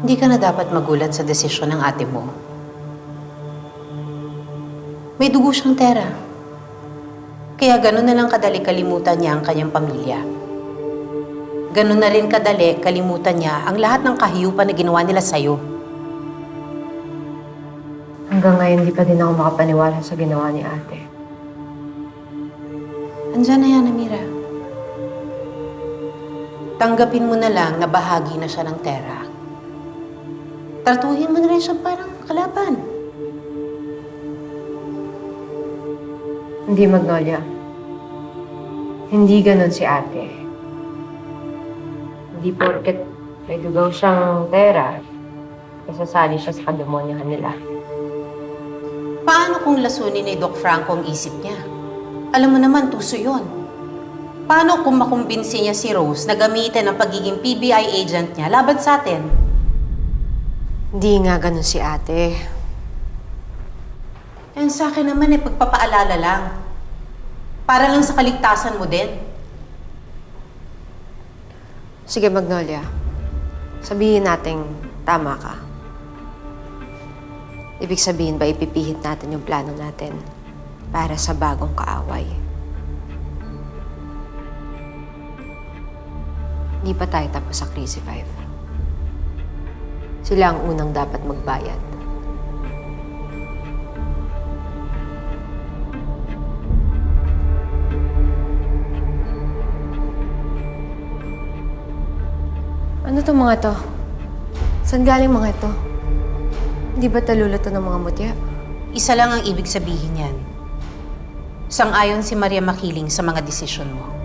Hindi ka na dapat magulat sa desisyon ng ate mo. May dugo siyang tera. Kaya ganun na lang kadali kalimutan niya ang kanyang pamilya. Ganun na rin kadali kalimutan niya ang lahat ng kahiyupan na ginawa nila sa'yo. Hanggang ngayon, di pa din ako makapaniwala sa ginawa ni ate. Andyan na yan, Amira. Tanggapin mo na lang na bahagi na siya ng tera. Tratuhin mo na rin siya parang kalaban. Hindi, Magnolia. Hindi ganun si ate. Hindi porket may dugaw siyang pera, kasasali siya sa kademonyahan nila. Paano kung lasunin ni Doc Franco ang isip niya? Alam mo naman, tuso yun. Paano kung makumbinsi niya si Rose na gamitin ang pagiging PBI agent niya laban sa atin? Hindi nga ganun si ate. Yan sa akin naman eh, pagpapaalala lang. Para lang sa kaligtasan mo din. Sige, Magnolia. Sabihin nating tama ka. Ibig sabihin ba ipipihit natin yung plano natin para sa bagong kaaway? Hindi pa tayo tapos sa Crazy Five. Sila ang unang dapat magbayad. Ano to mga to? Saan galing mga ito? Hindi ba talula to ng mga mutya? Isa lang ang ibig sabihin yan. Sang-ayon si Maria Makiling sa mga desisyon mo.